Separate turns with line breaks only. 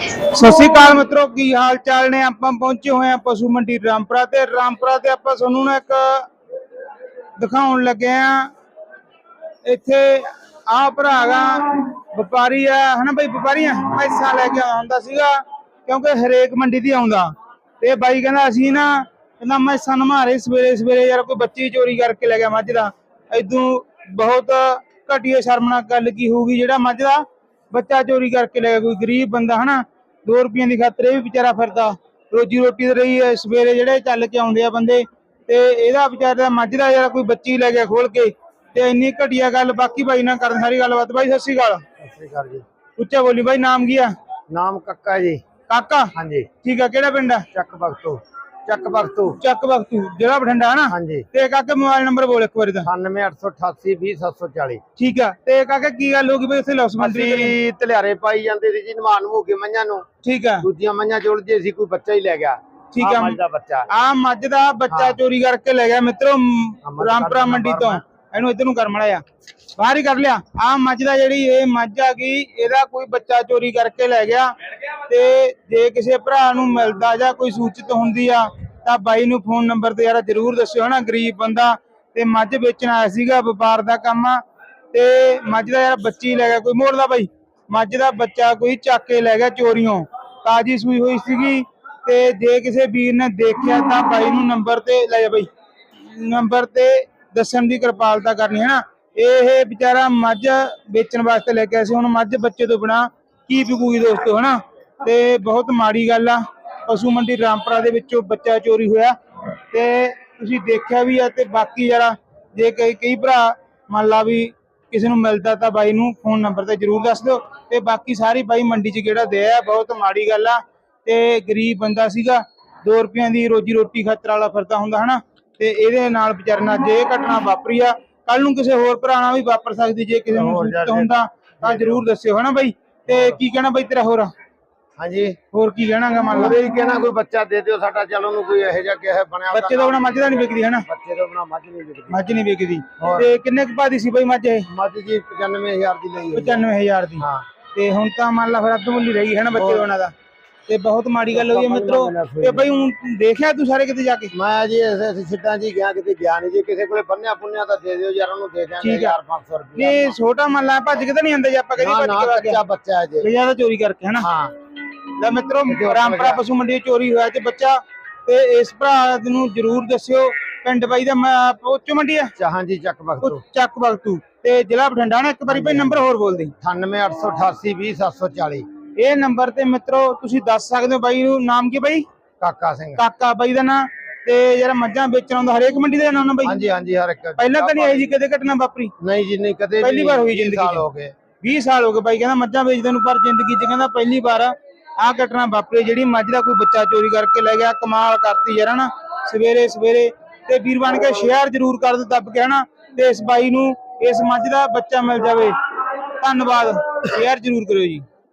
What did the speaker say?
ਸਤਿ ਸ਼੍ਰੀ ਅਕਾਲ ਮਿੱਤਰੋ, ਕੀ ਹਾਲ ਚਾਲ ਨੇ? ਆਪਾਂ ਪਹੁੰਚੇ ਹੋਏ ਆ ਪਸ਼ੂ ਮੰਡੀ ਰਾਮਪੁਰਾ ਤੇ। ਰਾਮਪੁਰਾ ਤੇ ਆਪਾਂ ਤੁਹਾਨੂੰ ਨਾ ਇੱਕ ਦਿਖਾਉਣ ਲੱਗੇ ਆ ਇੱਥੇ ਆ ਭਰਾਗਾ ਵਪਾਰੀ ਆ। ਹਨਾ ਬਈ, ਵਪਾਰੀ ਆ? ਪੈਸਾ ਲੈ ਕੇ ਆਉਂਦਾ ਸੀਗਾ, ਕਿਉਂਕਿ ਹਰੇਕ ਮੰਡੀ ਦੀ ਆਉਂਦਾ। ਤੇ ਬਾਈ ਕਹਿੰਦਾ, ਅਸੀਂ ਨਾ ਕਹਿੰਦਾ, ਮੈਂ ਸਨ ਮਾਰੇ ਸਵੇਰੇ ਸਵੇਰੇ ਯਾਰ ਕੋਈ ਬੱਚੀ ਚੋਰੀ ਕਰਕੇ ਲੈ ਗਿਆ ਮੱਝ ਦਾ। ਇਦੋਂ ਬਹੁਤ ਘਟੀਆ ਸ਼ਰਮਨਾਕ ਗੱਲ ਕੀ ਹੋਊਗੀ ਜਿਹੜਾ ਮੱਝ ਦਾ ਬੱਚਾ ਚੋਰੀ ਕਰਕੇ ਲੈ ਗਿਆ ਕੋਈ ਗਰੀਬ ਬੰਦਾ ਹਨਾ 2 ਰੁਪਈਆਂ ਦੀ ਖਾਤਰ ਇਹ ਵੀ ਵਿਚਾਰਾ ਫਿਰਦਾ। ਰੋਜੀ ਰੋਟੀ ਤੇ ਰਹੀ ਹੈ ਸਵੇਰੇ ਜਿਹੜੇ ਚੱਲ ਕੇ ਆਉਂਦੇ ਆ ਬੰਦੇ ਤੇ ਇਹਦਾ ਵਿਚਾਰੇ ਦਾ ਮੱਝ ਦਾ ਯਾਰ ਕੋਈ ਬੱਚੀ ਲੈ ਗਿਆ ਖੋਲ ਕੇ ਤੇ ਇੰਨੀ ਘਟੀਆ ਗੱਲ ਬਾਕੀ ਭਾਈ ਨਾਲ ਕਰਨ ਸਾਰੀ ਗੱਲਬਾਤ। ਬਾਈ ਸਤਿ ਸ਼੍ਰੀ ਅਕਾਲ।
ਸਤਿ ਸ਼੍ਰੀ ਅਕਾਲ ਜੀ।
ਉੱਚਾ ਬੋਲੀ ਬਾਈ ਨਾਮ ਕੀ ਆ?
ਨਾਮ ਕੱਕਾ ਜੀ।
ਕਾਕਾ?
ਹਾਂਜੀ।
ਠੀਕ ਆ ਕਿਹੜਾ ਪਿੰਡ ਆ?
ਚੱਕ ਬਖਤੂ ਚੱਕ ਬਖਤੂ
ਚੱਕ ਬਖਤੂ ਜ਼ਿਲ੍ਹਾ ਬਠਿੰਡਾ ਹਨਾ
ਹਾਂਜੀ।
ਤੇ ਕਾਕੇ ਮੋਬਾਈਲ ਨੰਬਰ ਬੋਲ ਇੱਕ ਵਾਰੀ ਦਾ।
9888 20740
ਠੀਕ ਆ ਤੇ ਕਾਕੇ ਕੀ ਗੱਲ ਹੋ ਗਈ ਬਈ ਇੱਥੇ ਲੌਸ ਮੰਤਰੀ
ਅਸੀਂ ਤਲਿਆਰੇ ਪਾਈ ਜਾਂਦੇ ਸੀ ਜੀ ਨਮਾਨ ਹੋ ਕੇ ਮਈਆਂ ਨੂੰ।
ਠੀਕ ਆ।
ਦੂਜੀਆਂ ਮਈਆਂ ਜੁੜ ਜੇ ਸੀ ਕੋਈ ਬੱਚਾ ਹੀ ਲੈ ਗਿਆ।
ਠੀਕ ਆ।
ਮੱਝ ਦਾ ਬੱਚਾ।
ਆ ਮੱਝ ਦਾ ਬੱਚਾ
ਹਾਂ।
ਚੋਰੀ ਕਰਕੇ ਲੈ ਗਿਆ ਮਿੱਤਰੋ
ਮੱਝ
ਰਾਮਪੁਰਾ ਮੰਡੀ ਤੋਂ। ਇਹਨੂੰ ਇੱਧਰ ਨੂੰ ਕਰ ਮੜਿਆ ਬਾਹਰ ਹੀ ਕਰ ਲਿਆ। ਆ ਮੱਝ ਦਾ ਜਿਹੜੀ ਇਹ ਮੱਝ ਆ ਗਈ ਇਹਦਾ ਕੋਈ ਬੱਚਾ ਚੋਰੀ ਕਰਕੇ ਲੈ ਗਿਆ। ਤੇ ਜੇ ਕਿਸੇ ਭਰਾ ਨੂੰ ਮਿਲਦਾ ਜਾਂ ਕੋਈ ਸੂਚਿਤ ਹੁੰਦੀ ਆ, ਤਾਂ ਬਾਈ ਨੂੰ ਫੋਨ ਨੰਬਰ ਤੇ ਯਾਰ ਜਰੂਰ ਦੱਸਿਓ, ਹਨਾ? ਗਰੀਬ ਬੰਦਾ ਤੇ ਮੱਝ ਵੇਚਣ ਆਇਆ ਸੀਗਾ, ਵਪਾਰ ਦਾ ਕੰਮ ਆ, ਤੇ ਮੱਝ ਦਾ ਯਾਰ ਬੱਚੀ ਲੈ ਗਿਆ, ਕੋਈ ਮੋੜਦਾ ਬਾਈ? ਮੱਝ ਦਾ ਬੱਚਾ ਕੋਈ ਚੱਕ ਕੇ ਲੈ ਗਿਆ ਚੋਰੀਓਂ, ਤਾਜੀ ਸੂਈ ਹੋਈ ਸੀਗੀ, ਤੇ ਜੇ ਕਿਸੇ ਵੀਰ ਨੇ ਦੇਖਿਆ ਤਾਂ ਬਾਈ ਨੂੰ ਨੰਬਰ ਤੇ ਲੈ ਜਾ ਬਾਈ। ਨੰਬਰ ਤੇ ਦੱਸਣ ਦੀ ਕਿਰਪਾਲਤਾ ਕਰਨੀ ਹੈ ਨਾ ਇਹ ਵਿਚਾਰਾ ਮੱਝ ਵੇਚਣ ਵਾਸਤੇ ਲੈ ਕੇ ਆਇਆ ਸੀ, ਹੁਣ ਮੱਝ ਬੱਚੇ ਤੋਂ ਬਿਨਾ ਕੀ ਵਿਕੂਗੀ ਦੋਸਤੋ, ਹਨਾ? ਤੇ ਬਹੁਤ ਮਾੜੀ ਗੱਲ ਆ। ਪਸ਼ੂ ਮੰਡੀ ਰਾਮਪੁਰਾ ਦੇ ਵਿੱਚੋਂ ਬੱਚਾ ਚੋਰੀ ਹੋਇਆ। ਤੇ ਤੁਸੀਂ ਦੇਖਿਆ ਵੀ ਆ ਤੇ ਬਾਕੀ ਯਾਰਾ ਜੇ ਕਈ ਕਈ ਭਰਾ ਮੰਨ ਲਾ ਵੀ ਕਿਸੇ ਨੂੰ ਮਿਲਦਾ ਤਾਂ ਬਾਈ ਨੂੰ ਫੋਨ ਨੰਬਰ ਤੇ ਜਰੂਰ ਦੱਸ ਦਿਓ। ਤੇ ਬਾਕੀ ਸਾਰੀ ਬਾਈ ਮੰਡੀ 'ਚ ਕਿਹੜਾ ਦੇ ਆ ਬਹੁਤ ਮਾੜੀ ਗੱਲ ਆ। ਤੇ ਗਰੀਬ ਬੰਦਾ ਸੀਗਾ 2 ਰੁਪਈਆਂ ਦੀ ਰੋਜੀ ਰੋਟੀ ਖਾਤਰ ਵਾਲਾ ਫਿਰਦਾ ਹੁੰਦਾ ਹਨਾ? ਤੇ ਇਹਦੇ ਨਾਲ ਵਿਚਾਰੇ ਨਾਲ ਜੇ ਘਟਨਾ ਵਾਪਰੀ ਆ ਕੱਲ ਨੂੰ ਕਿਸੇ ਹੋਰ ਭਰਾ ਨਾਲ ਵੀ ਵਾਪਰ ਸਕਦੀ ਜੇ ਕਿਸੇ ਨੂੰ ਹੁੰਦਾ ਤਾਂ ਜਰੂਰ ਦੱਸਿਓ ਹਨਾ ਬਾਈ? ਤੇ ਕੀ ਕਹਿਣਾ ਬਾਈ ਤੇਰਾ ਹੋਰ?
ਹਾਂਜੀ।
ਹੋਰ ਕੀ ਕਹਿਣਾਗਾ ਮੰਨ ਲਾ?
ਉਹਦੇ ਹੀ ਕਹਿਣਾ ਕੋਈ ਬੱਚਾ ਦੇ ਦਿਓ ਸਾਡਾ ਚੱਲ ਉਹਨੂੰ ਕੋਈ ਇਹੋ ਜਿਹਾ ਕਿਹ ਬਣਿਆ
ਬੱਚੇ ਤੋਂ ਬਿਨਾ ਮੱਝ ਦਾ ਨਹੀਂ ਵਿਕਦੀ ਹਨਾ?
ਬੱਚੇ ਤੋਂ ਬਣਾ ਮੱਝ ਨਹੀਂ ਵਿਕਦੀ।
ਮੱਝ ਨਹੀਂ ਵਿਕਦੀ।
ਹੋਰ।
ਤੇ ਕਿੰਨੇ ਕੁ ਭਾਅ ਦੀ ਸੀ ਬਾਈ ਮੱਝ ਇਹ?
ਮੱਝ ਜੀ 95000 ਦੀ ਲਈ ਹੋਈ ਹੈ।
95000 ਦੀ।
ਹਾਂ।
ਤੇ ਹੁਣ ਤਾਂ ਮੰਨ ਲਾ ਫਿਰ ਅੱਧ ਮੁੱਲੀ ਰਹੀ ਹੈ ਨਾ ਬੱਚੇ ਦੋਨਾਂ ਦਾ? ਤੇ ਬਹੁਤ ਮਾੜੀ ਗੱਲ ਹੋਈ ਹੈ ਮਿੱਤਰੋ। ਤੇ ਬਈ ਹੁਣ ਦੇਖਿਆ ਤੂੰ ਸਾਰੇ ਕਿਤੇ ਜਾ ਕੇ?
ਮੈਂ ਜੀ ਐਸੇ ਸਿੱਟਾਂ ਜੀ ਗਿਆ ਕਿਤੇ ਗਿਆ ਨਹੀਂ। ਜੀ ਕਿਸੇ ਕੋਲੇ ਬੰਨਿਆ ਪੁੰਨਿਆ ਤਾਂ ਦੇ ਦਿਓ ਯਾਰ ਉਹਨੂੰ ਦੇ ਦਿਆਂਗੇ
ਠੀਕ ਆ।
1500 ਰੁਪਏ
ਇਹ ਛੋਟਾ ਮੰਨ ਲਾ ਭੱਜ ਕੇ ਤਾਂ ਨਹੀਂ ਆਂਦੇ ਜੇ ਆਪਾਂ
ਨਾ
ਭੱਜ
ਨਾ
ਕੇ ਆ
ਬੱਚਾ ਬੱਚਾ ਹੈ ਜੀ।
ਤਾਂ ਚੋਰੀ ਕਰਕੇ ਹਨਾ?
ਹਾਂ।
ਲੈ ਮਿੱਤਰੋ ਰਾਮਪੁਰਾ। ਪਸ਼ੂ ਮੰਡੀ ਚੋਰੀ ਹੋਇਆ ਤੇ ਬੱਚਾ ਤੇ ਇਸ ਭਰਾ ਨੂੰ ਜਰੂਰ ਦੱਸਿਓ ਪਿੰਡ ਬਾਈ ਦਾ ਪੋਚੋ ਮੰਡੀ ਆ?
ਚਾਹਾਂ ਜੀ ਚੱਕ ਬਖਤੋ।
ਚੱਕ ਬਗਤੂ ਤੇ ਜ਼ਿਲ੍ਹਾ ਬਠਿੰਡਾ ਨਾ ਇੱਕ ਵਾਰੀ ਭਾਈ ਨੰਬਰ ਹੋਰ ਬੋਲ ਦੇ।
98888 20740
ਇਹ ਨੰਬਰ ਤੇ ਮਿੱਤਰੋ ਤੁਸੀਂ ਦੱਸ ਸਕਦੇ ਹੋ ਬਾਈ ਨੂੰ ਨਾਮ ਕੀ ਬਾਈ?
ਕਾਕਾ ਸਿੰਘ।
ਕਾਕਾ ਬਾਈ ਦਾ ਨਾਂ ਤੇ ਜਿਹੜਾ ਮੱਝਾਂ ਵੇਚਣ ਆਉਂਦਾ ਹਰੇਕ ਮੰਡੀ ਦਾ ਨਾਮ ਨਾ ਬਾਈ?
ਹਾਂਜੀ ਹਾਂਜੀ ਹਰ ਇੱਕ।
ਪਹਿਲਾਂ ਤਾਂ ਨਹੀਂ ਆਈ ਜੀ ਕਦੇ ਘਟਨਾ ਵਾਪਰੀ?
ਨਹੀਂ ਜੀ ਨਹੀਂ ਕਦੇ
ਪਹਿਲੀ ਵਾਰ ਹੋਈ
20
ਜ਼ਿੰਦਗੀ
ਸਾਲ। ਹੋ ਗਏ।
20 ਸਾਲ ਹੋ ਗਏ ਬਾਈ ਕਹਿੰਦਾ ਮੱਝਾਂ ਵੇਚਦੇ ਨੂੰ ਪਰ ਜ਼ਿੰਦਗੀ 'ਚ ਕਹਿੰਦਾ ਪਹਿਲੀ ਵਾਰ ਆਹ ਘਟਨਾ ਵਾਪਰੀ ਜਿਹੜੀ ਮੱਝ ਦਾ ਕੋਈ ਬੱਚਾ ਚੋਰੀ ਕਰਕੇ ਲੈ ਗਿਆ, ਕਮਾਲ ਕਰਤੀ ਯਾਰ, ਹਨਾ? ਸਵੇਰੇ ਸਵੇਰੇ ਤੇ ਵੀਰ ਬਣ ਕੇ ਸ਼ੇਅਰ ਜ਼ਰੂਰ ਕਰ ਦਿਓ ਦੱਬ ਕੇ, ਹਨਾ? ਤੇ ਇਸ ਬਾਈ ਨੂੰ ਇਸ ਮੱਝ ਦਾ ਬੱਚਾ ਮਿਲ ਜਾਵੇ। ਧੰਨਵਾਦ ਸ਼ੇਅਰ ਜ਼ਰੂਰ ਕਰਿਓ ਜੀ।